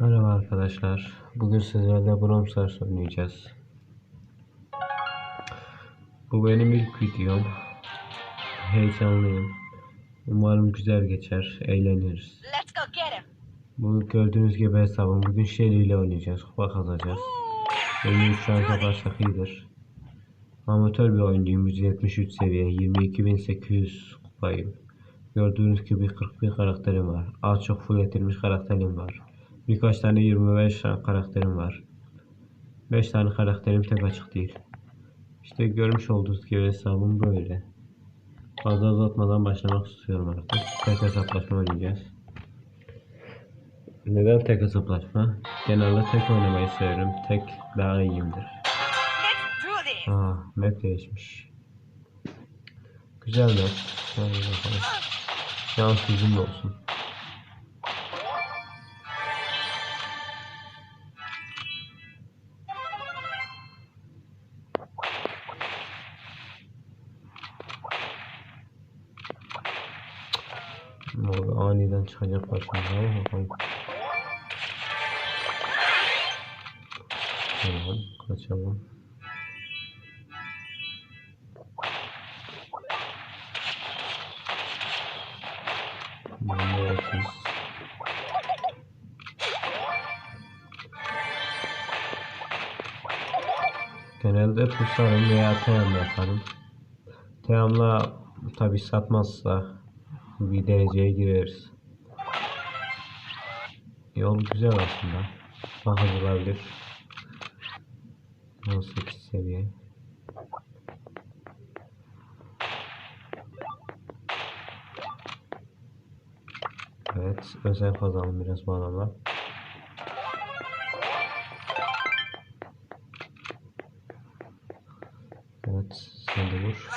Merhaba arkadaşlar. Bugün sizlerle Brawl Stars oynayacağız. Bu benim ilk videom. Heyecanlıyım. Umarım güzel geçer, eğleniriz. Bu gördüğünüz gibi hesabım. Bugün Shelly ile oynayacağız. Kupa kazacağız. Benim şu an yaparsak iyidir. Amatör bir oyuncuyum. 173 seviye. 22.800 kupayım. Gördüğünüz gibi 41 karakterim var. Az çok full edilmiş karakterim var. Birkaç tane 25 tane karakterim var. 5 tane karakterim tek açık değil. İşte görmüş olduğunuz gibi hesabım böyle. Fazla uzatmadan başlamak istiyorum artık. Tek hesaplaşma oynayacağız. Neden tek hesaplaşma? Genelde tek oynamayı severim. Tek daha iyiyimdir. Aa, map değişmiş. Güzel map. Hadi bakalım. Şans bizimle olsun. Aniden çıkacak başımıza bakalım. Tamam, kaçalım. 30. Genelde pusarım veya teyam yaparım. Teyamla tabi satmazsa bir dereceye gireriz. Yol güzel aslında. Bakılabilir. 18 seviye. Evet, özel kazanım biraz bu adamlar. Evet, sen de vur.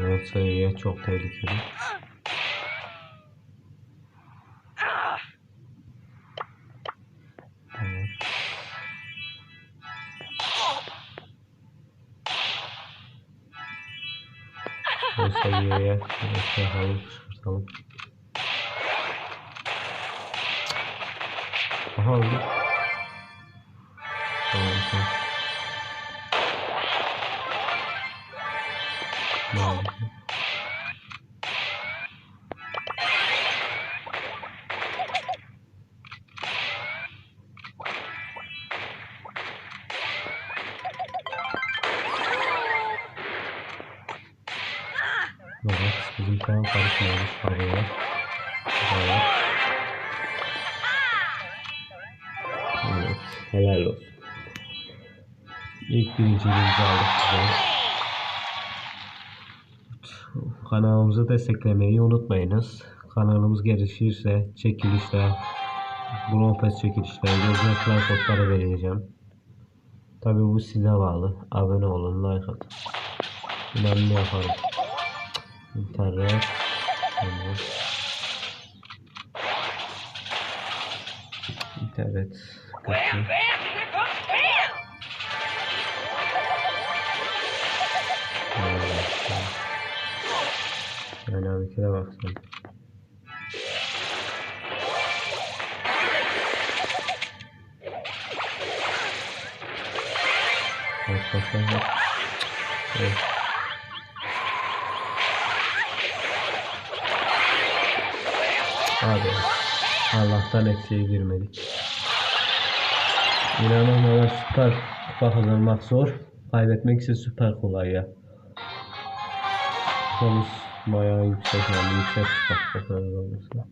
Evet, sayıya çok tehlikeli. Evet. Bu seviyeye bakalım, çıkartalım. Aha oldu. Evet, bizim tamam karışmıyoruz araya. Evet. Evet, helal olsun. İlk birinciliğimizi aldık güzel. Kanalımızı desteklemeyi unutmayınız. Kanalımız gelişirse çekilişler, Bronpes çekilişler, plan kodları vereceğim. Tabi bu size bağlı. Abone olun, like atın. İnanın yaparım. İnternet. Tamam. İnternet. Bam. Yani abi kere baksana. Bak bak bak bak. Evet. Abi Allah'tan eksiğe girmedik. İnanın bana süper kupa kazanmak zor. Kaybetmek ise süper kolay ya. Kupamız bayağı yüksek yani yüksek kupa kazanması.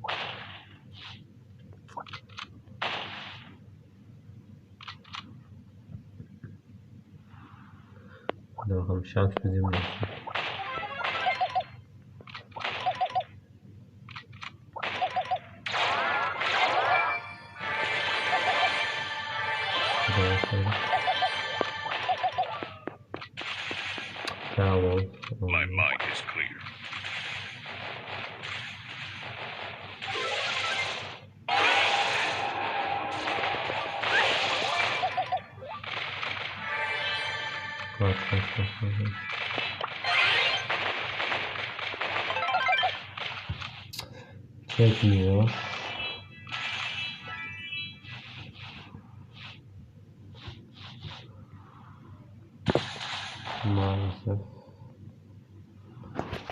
Hadi bakalım şans bizimle olsun. there. Oh. My mind is clear. Right, right, right, right, right. Check. maalesef.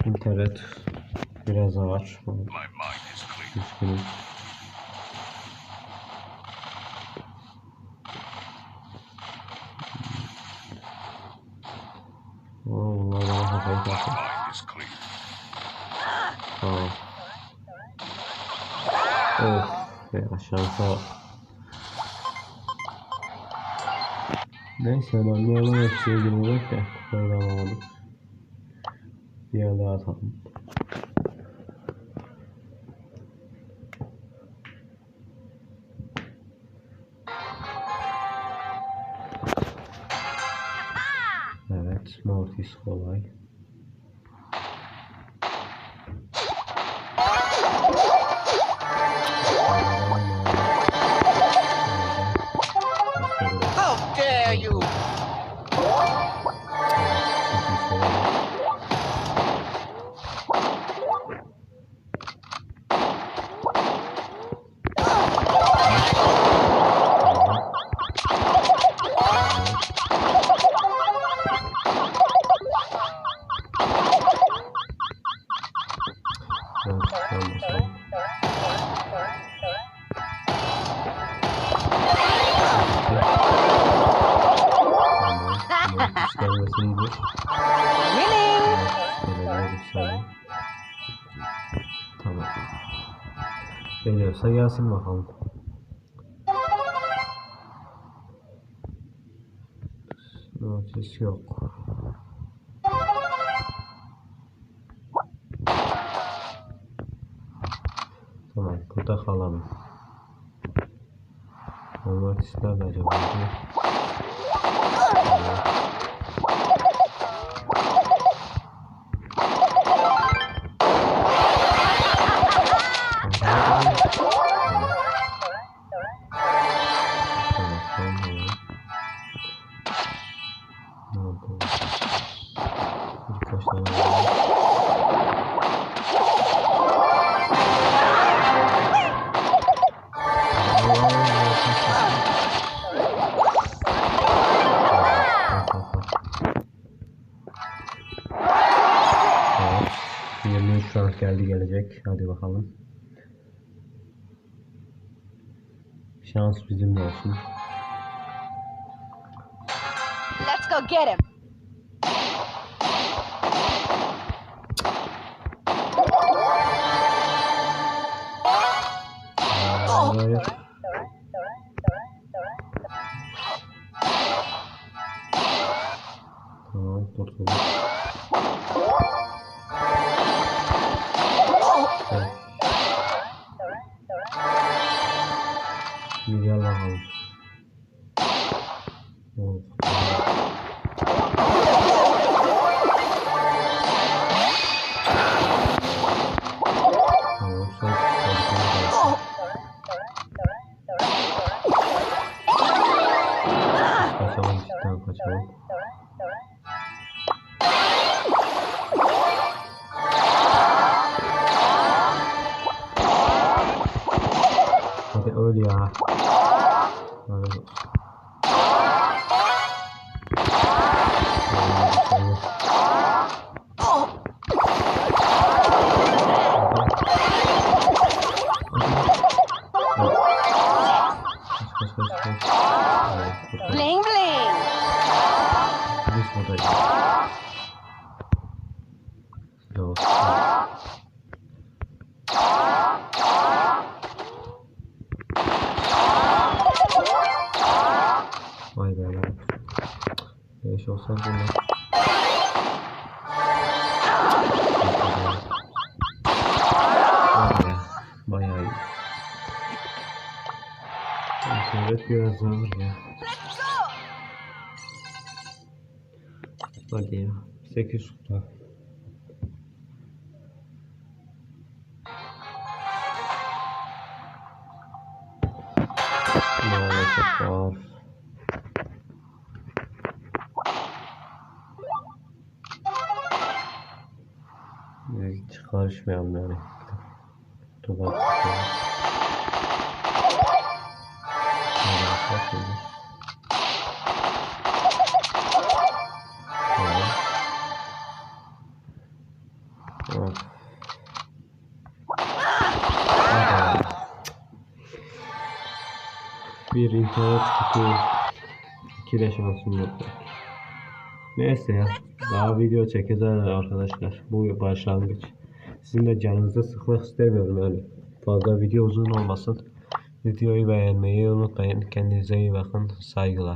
İnternet biraz yavaş. Üzgünüm. Onlar bana kafayı taktı. Tamam. Neyse önemli olan hepsiye girmek de kupayı da alamadık. Bir yer daha atalım. Evet, Mortis kolay. Gelebilir bir saniye. Tamam. Geliyorsa gelsin bakalım. Notis yok. Tamam, burada kalalım. Notis nerede acaba? Birkaç 23 frank geldi gelecek. Hadi bakalım. Şans bizimle olsun. Let's go get him. Son son son. Kaçalım cidden kaçalım. Hadi Vay be lan. Beş? Vay be. Bayağı iyi. Evet biraz ağır ya. Hadi ya. 8 kupa. Maalesef var. Karışmayalım yani. Duvar. Bir internet tutuyor. İki de şansım yok. Neyse ya. Daha video çekeceğiz arkadaşlar. Bu başlangıç. Sizin de canınızı sıkmak istemiyorum yani. Fazla video uzun olmasın. Videoyu beğenmeyi unutmayın. Kendinize iyi bakın. Saygılar.